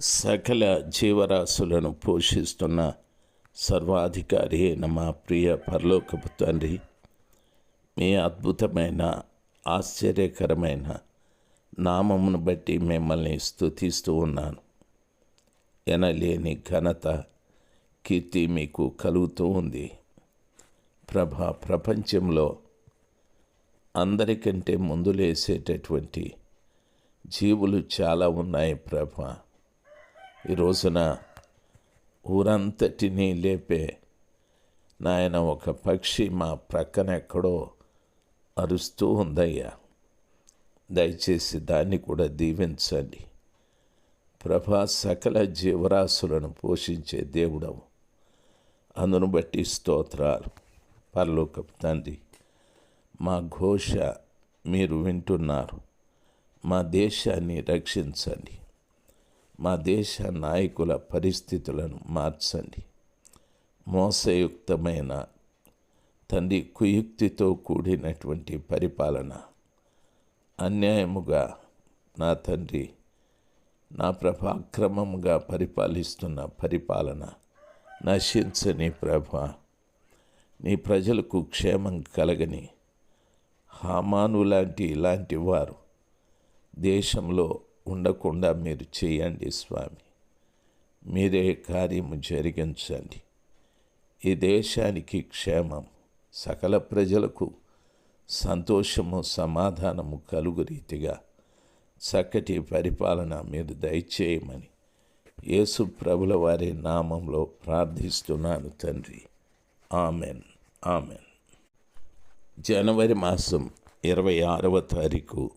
సకల జీవరాశులను పోషిస్తున్న సర్వాధికారి అయిన మా ప్రియ పరలోకపు తండ్రి మీ అద్భుతమైన ఆశ్చర్యకరమైన నామమును బట్టి మిమ్మల్ని స్తుతిస్తూ ఉన్నాను. ఎనలేని ఘనత కీర్తి మీకు కలుగుతూ ఉంది. ప్రభ ప్రపంచంలో అందరికంటే ముందు లేసేటటువంటి జీవులు చాలా ఉన్నాయి ప్రభ. ఈ రోజున ఊరంతటినీ లేపే నాయన ఒక పక్షి మా ప్రక్కన ఎక్కడో అరుస్తూ ఉందయ్యా. దయచేసి దాన్ని కూడా దీవించండి. ప్రభా సకల జీవరాశులను పోషించే దేవుడవు. అందును బట్టి స్తోత్రాలు. పరలోకపు తండ్రి మా ఘోష మీరు వింటున్నారు. మా దేశాన్ని రక్షించండి. మా దేశ నాయకుల పరిస్థితులను మార్చండి. మోసయుక్తమైన తండ్రి కుయుక్తితో కూడినటువంటి పరిపాలన. అన్యాయముగా నా తండ్రి నా ప్రభ అక్రమముగా పరిపాలిస్తున్న పరిపాలన నశించని ప్రభ. నీ ప్రజలకు క్షేమం కలగని హామాను లాంటి ఇలాంటి వారు దేశంలో ఉండకుండా మీరు చేయండి స్వామి. మీరే కార్యము జరిగించండి. ఈ దేశానికి క్షేమం సకల ప్రజలకు సంతోషము సమాధానము కలుగు రీతిగా చక్కటి పరిపాలన మీరు దయచేయమని యేసు ప్రభుల వారి నామంలో ప్రార్థిస్తున్నాను తండ్రి. ఆమెన్. ఆమెన్. జనవరి మాసం ఇరవై ఆరవ తారీఖు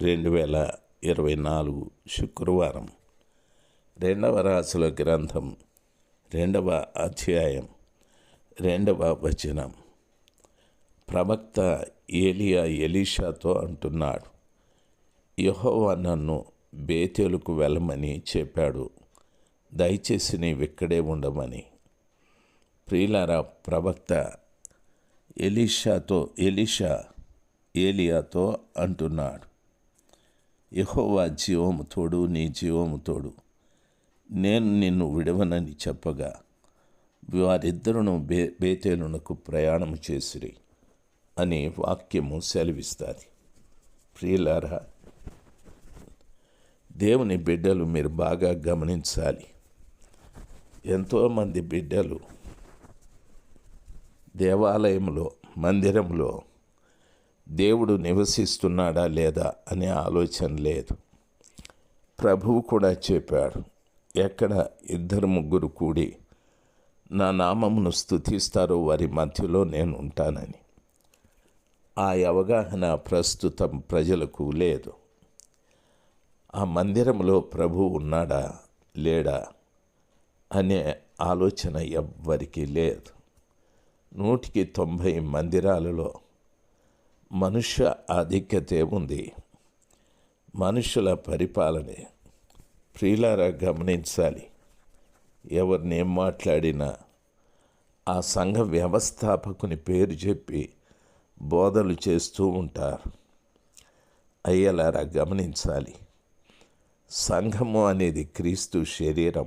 రెండు వేల ఇరవై నాలుగు శుక్రవారం. రెండవ రాసుల గ్రంథం రెండవ అధ్యాయం రెండవ వచనం. ప్రవక్త ఏలియా ఎలీషాతో అంటున్నాడు యహోవా నన్ను బేతేలుకు వెళ్ళమని చెప్పాడు. దయచేసి నీవు ఇక్కడే ఉండమని. ప్రియులారా ప్రవక్త ఎలీషాతో ఎలీషా ఏలియాతో అంటున్నాడు యహోవా జీవము తోడు నీ జీవము తోడు. నేను నిన్ను విడవనని చెప్పగా వారిద్దరును బే బేతేలునకు ప్రయాణం చేసిరి అనే వాక్యము సెలవిస్తుంది. ప్రియులారా దేవుని బిడ్డలు మీరు బాగా గమనించాలి. ఎంతోమంది బిడ్డలు దేవాలయంలో మందిరంలో దేవుడు నివసిస్తున్నాడా లేదా అనే ఆలోచన లేదు. ప్రభువు కూడా చెప్పాడు ఎక్కడ ఇద్దరు ముగ్గురు కూడి నా నామమును స్థుతిస్తారో వారి మధ్యలో నేను ఉంటానని. ఆ అవగాహన ప్రస్తుతం ప్రజలకు లేదు. ఆ మందిరంలో ప్రభు ఉన్నాడా లేడా అనే ఆలోచన ఎవ్వరికీ లేదు. నూటికి తొంభై మందిరాలలో మనుష్య ఆధిక్యతే ఉంది. మనుషుల పరిపాలనే ప్రియులారా గమనించాలి. ఎవరిని ఏం మాట్లాడినా ఆ సంఘ వ్యవస్థాపకుని పేరు చెప్పి బోధలు చేస్తూ ఉంటారు. అయ్యలారా గమనించాలి. సంఘము అనేది క్రీస్తు శరీరం.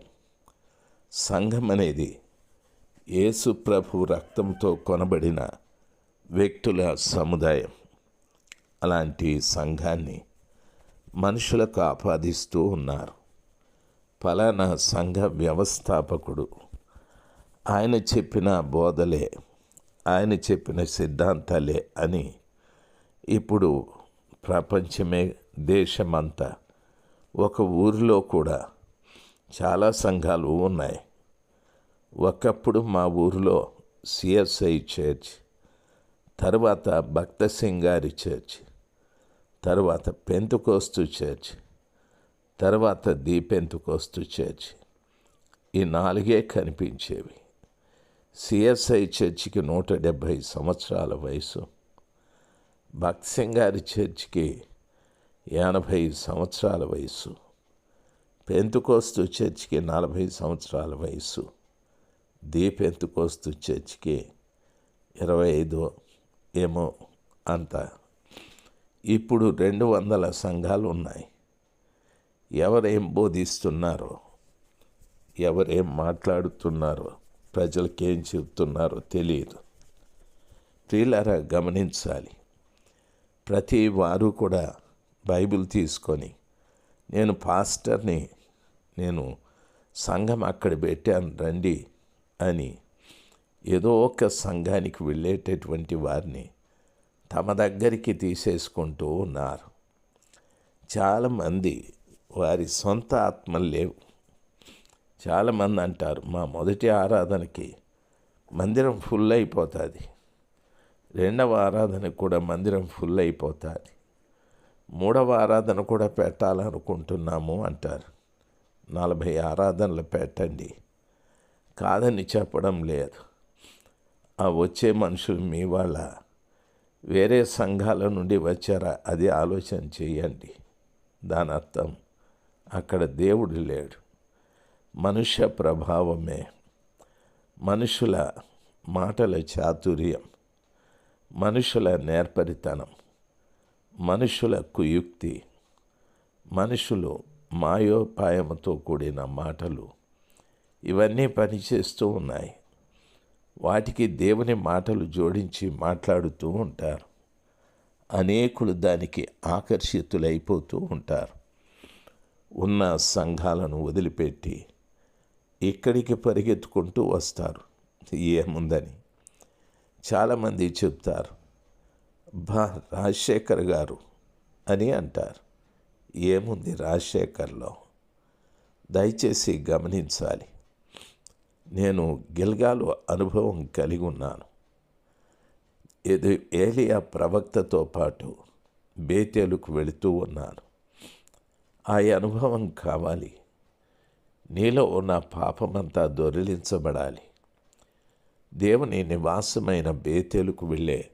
సంఘం అనేది యేసు ప్రభు రక్తంతో కొనబడిన వ్యక్తుల సముదాయం అలాంటి సంఘాన్ని మనుషులకు ఆపాదిస్తూ ఉన్నారు. ఫలానా సంఘ వ్యవస్థాపకుడు ఆయన చెప్పిన బోధలే ఆయన చెప్పిన సిద్ధాంతాలే అని ఇప్పుడు ప్రపంచమే దేశమంతా ఒక ఊరిలో కూడా చాలా సంఘాలు ఉన్నాయి. ఒకప్పుడు మా ఊరిలో సిఎస్ఐ చర్చ్ తర్వాత భక్త సింగారి చర్చ్ తర్వాత పెంతుకోస్తు చర్చ్ తర్వాత దీపెంతుకోస్తు చర్చ్. ఈ నాలుగే కనిపించేవి. సిఎస్ఐ చర్చికి నూట డెబ్భై సంవత్సరాల వయసు. భక్త సింగారి చర్చికి ఎనభై సంవత్సరాల వయసు. పెంతుకోస్తు చర్చికి నలభై సంవత్సరాల వయసు. దీపెంతుకోస్తు చర్చికి ఇరవై ఐదు ఏమో అంత. ఇప్పుడు రెండు వందల సంఘాలు ఉన్నాయి. ఎవరేం బోధిస్తున్నారో ఎవరేం మాట్లాడుతున్నారో ప్రజలకేం చెప్తున్నారో తెలియదు. ప్రియులారా గమనించాలి. ప్రతి వారు కూడా బైబిల్ తీసుకొని నేను పాస్టర్ని నేను సంఘం అక్కడ పెట్టాను రండి అని ఏదో ఒక సంఘానికి వెళ్ళేటటువంటి వారిని తమ దగ్గరికి తీసేసుకుంటూ ఉన్నారు. చాలామంది వారి సొంత ఆత్మలు లేవు. చాలామంది అంటారు మా మొదటి ఆరాధనకి మందిరం ఫుల్ అయిపోతుంది రెండవ ఆరాధన కూడా మందిరం ఫుల్ అయిపోతుంది మూడవ ఆరాధన కూడా పెట్టాలనుకుంటున్నాము అంటారు. నలభై ఆరాధనలు పెట్టండి. కాదని చెప్పడం లేదు. ఆ వచ్చే మనుషులు మీ వాళ్ళ వేరే సంఘాల నుండి వచ్చారా? అది ఆలోచన చేయండి. దాని అర్థం అక్కడ దేవుడు లేడు. మనుష్య ప్రభావమే. మనుషుల మాటల చాతుర్యం. మనుషుల నేర్పరితనం. మనుషుల కుయుక్తి మనుషులు మాయోపాయంతో కూడిన మాటలు. ఇవన్నీ పనిచేస్తూ ఉన్నాయి. వాటికి దేవుని మాటలు జోడించి మాట్లాడుతూ ఉంటారు. అనేకులు దానికి ఆకర్షితులైపోతూ ఉంటారు. ఉన్న సంఘాలను వదిలిపెట్టి ఇక్కడికి పరిగెత్తుకుంటూ వస్తారు. ఏముందని చాలామంది చెప్తారు. బా రాజశేఖర్ గారు అని అంటారు. ఏముంది రాజశేఖర్లో? దయచేసి గమనించాలి. నేను గిల్గాలు అనుభవం కలిగి ఉన్నాను. ఇది ఏలియా ప్రవక్తతో పాటు బేతేలుకు వెళుతూ ఉన్నాను. ఆ అనుభవం కావాలి. నీలో ఉన్న పాపమంతా దొరిలించబడాలి. దేవుని నివాసమైన బేతేలుకు వెళ్ళే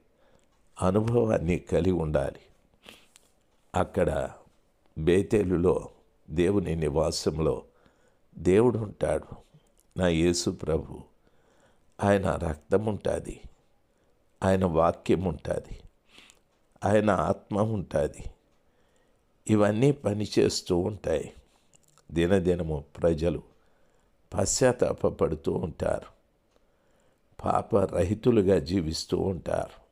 అనుభవాన్ని కలిగి ఉండాలి. అక్కడ బేతేలులో దేవుని నివాసంలో దేవుడు ఉంటాడు నా యేసు ప్రభు. ఆయన రక్తం ఉంటుంది ఆయన వాక్యం ఉంటుంది ఆయన ఆత్మ ఉంటుంది ఇవన్నీ పనిచేస్తూ ఉంటాయి. దినదినము ప్రజలు పశ్చాత్తాపడుతూ ఉంటారు. పాపరహితులుగా జీవిస్తూ ఉంటారు.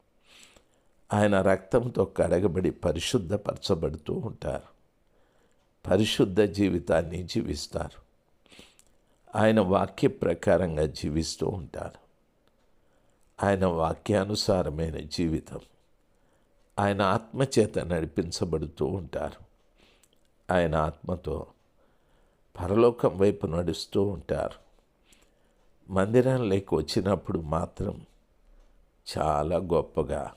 ఆయన రక్తంతో కడగబడి పరిశుద్ధపరచబడుతూ ఉంటారు. పరిశుద్ధ జీవితాన్ని జీవిస్తారు. ఆయన వాక్య ప్రకారంగా జీవిస్తూ ఉంటారు ఆయన వాక్యానుసారమైన జీవితం. ఆయన ఆత్మచేత నడిపించబడుతూ ఉంటారు. ఆయన ఆత్మతో పరలోకం వైపు నడుస్తూ ఉంటారు. మందిరంలోకి వచ్చినప్పుడు మాత్రం చాలా గొప్పగా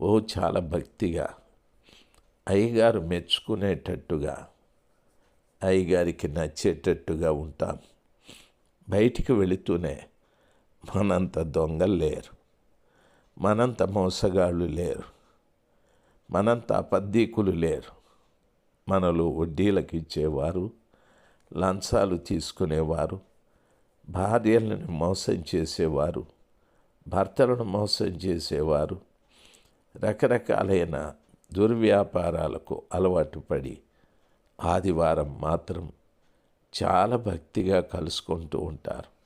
ఓ చాలా భక్తిగా అయ్యగారు మెచ్చుకునేటట్టుగా అయ్యగారికి నచ్చేటట్టుగా ఉంటాం. బయటికి వెళుతూనే మనంత దొంగలు లేరు. మనంత మోసగాళ్ళు లేరు. మనంత అబద్ధీకులు లేరు. మనలో వడ్డీలకు ఇచ్చేవారు లంచాలు తీసుకునేవారు భార్యలను మోసం చేసేవారు భర్తలను మోసం చేసేవారు రకరకాలైన దుర్వ్యాపారాలకు అలవాటు పడి ఆదివారం మాత్రం చాలా భక్తిగా కలుసుకుంటూ ఉంటారు.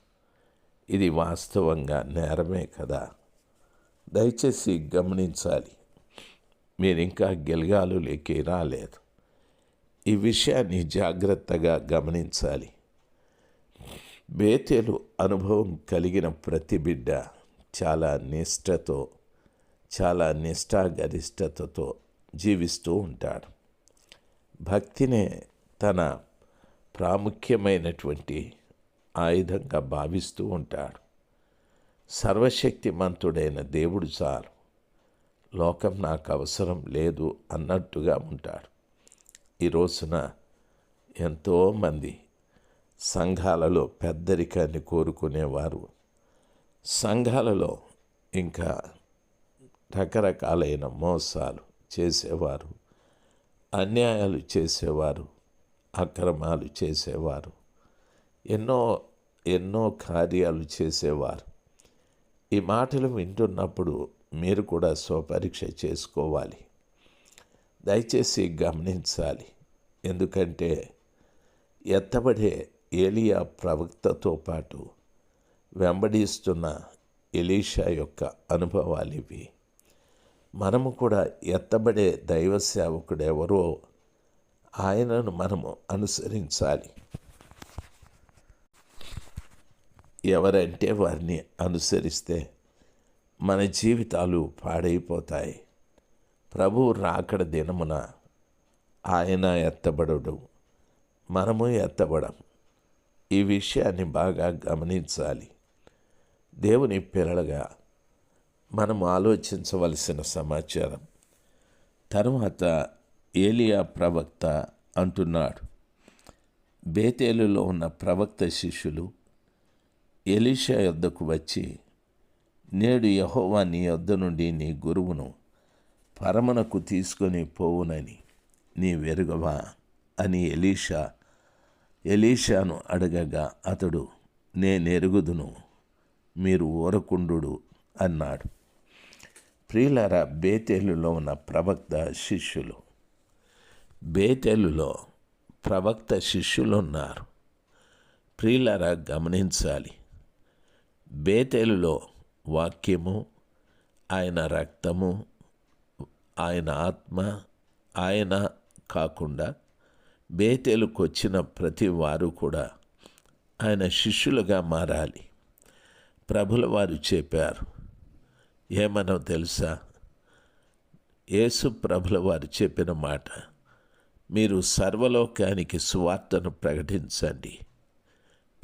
ఇది వాస్తవంగా నేరమే కదా? దయచేసి గమనించాలి. మీరు ఇంకా గెలగాలు లేకే రాలేదు. ఈ విషయాన్ని జాగ్రత్తగా గమనించాలి. బేతేలు అనుభవం కలిగిన ప్రతి బిడ్డ చాలా నిష్టతో చాలా నిష్ఠాగరిష్టతతో జీవిస్తూ ఉంటాడు. భక్తినే తన ప్రాముఖ్యమైనటువంటి ఆయుధంగా భావిస్తూ ఉంటాడు. సర్వశక్తిమంతుడైన దేవుడు చాలు లోకం నాకు అవసరం లేదు అన్నట్టుగా ఉంటాడు. ఈ రోజున ఎంతోమంది సంఘాలలో పెద్దరికాన్ని కోరుకునేవారు. సంఘాలలో ఇంకా రకరకాలైన మోసాలు చేసేవారు. అన్యాయాలు చేసేవారు అక్రమాలు చేసేవారు ఎన్నో ఎన్నో కార్యాలు చేసేవారు. ఈ మాటలు వింటున్నప్పుడు మీరు కూడా స్వపరీక్ష చేసుకోవాలి. దయచేసి గమనించాలి. ఎందుకంటే ఎత్తబడే ఏలియా ప్రవక్తతో పాటు వెంబడిస్తున్న ఎలీషా యొక్క అనుభవాలు ఇవి. మనము కూడా ఎత్తబడే దైవ సేవకుడు ఎవరో ఆయనను మనము అనుసరించాలి. ఎవరంటే వారిని అనుసరిస్తే మన జీవితాలు పాడైపోతాయి. ప్రభు రాకడ దినమున ఆయన ఎత్తబడడు మనము ఎత్తబడం. ఈ విషయాన్ని బాగా గమనించాలి. దేవుని పిల్లలుగా మనం ఆలోచించవలసిన సమాచారం. తర్వాత ఏలియా ప్రవక్త అంటున్నాడు. బేతేలులో ఉన్న ప్రవక్త శిష్యులు ఎలీషా యొద్దకు వచ్చి నేడు యహోవా నీ యొద్ద నుండి నీ గురువును పరమనకు తీసుకొని పోవునని నీ వెరుగవా? అని ఎలీషా ఎలీషాను అడగగా అతడు నేనెరుగుదును మీరు ఊరకుండు అన్నాడు. ప్రియులారా బేతేలులో ఉన్న ప్రవక్త శిష్యులు. బేతేలులో ప్రవక్త శిష్యులు ఉన్నారు. ప్రియులారా గమనించాలి. బేతేలులో వాక్యము ఆయన రక్తము ఆయన ఆత్మ ఆయన కాకుండా బేతేలుకు వచ్చిన ప్రతి వారు కూడా ఆయన శిష్యులుగా మారాలి. ప్రభుల వారు చెప్పారు ఏమనో తెలుసా? యేసు ప్రభుల వారు చెప్పిన మాట మీరు సర్వలోకానికి సువార్తను ప్రకటించండి.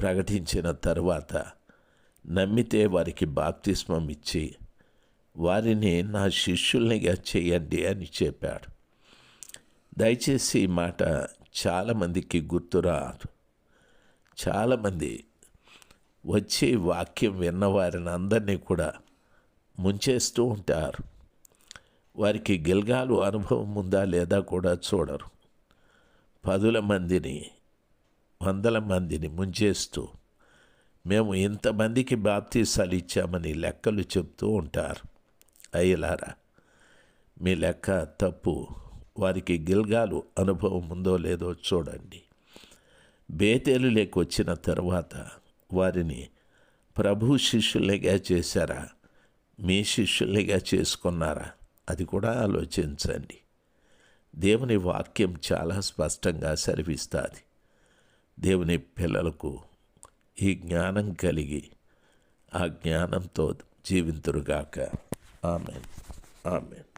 ప్రకటించిన తర్వాత నమ్మితే వారికి బాప్తిస్మం ఇచ్చి వారిని నా శిష్యుల్నిగా చేయండి అని చెప్పాడు. దయచేసి ఈ మాట చాలామందికి గుర్తురాదు. చాలామంది వచ్చి వాక్యం విన్నవారిని అందరినీ కూడా ముంచేస్తూ ఉంటారు. వారికి గిల్గాలు అనుభవం ఉందా లేదా కూడా చూడరు. పదుల మందిని వందల మందిని ముంచేస్తూ మేము ఇంతమందికి బాప్తీసాలు ఇచ్చామని లెక్కలు చెప్తూ ఉంటారు. అయ్యలారా మీ లెక్క తప్పు. వారికి గిల్గాలు అనుభవం ఉందో లేదో చూడండి. బేతేలు వచ్చిన తర్వాత వారిని ప్రభు శిష్యులుగా చేశారా? మీ శిష్యులుగా చేసుకున్నారా? అది కూడా ఆలోచించండి. దేవుని వాక్యం చాలా స్పష్టంగా సరిపిస్తుంది దేవుని పిల్లలకు ఈ జ్ఞానం కలిగి ఆ జ్ఞానంతో జీవింతురుగాక. ఆమెన్. ఆమెన్.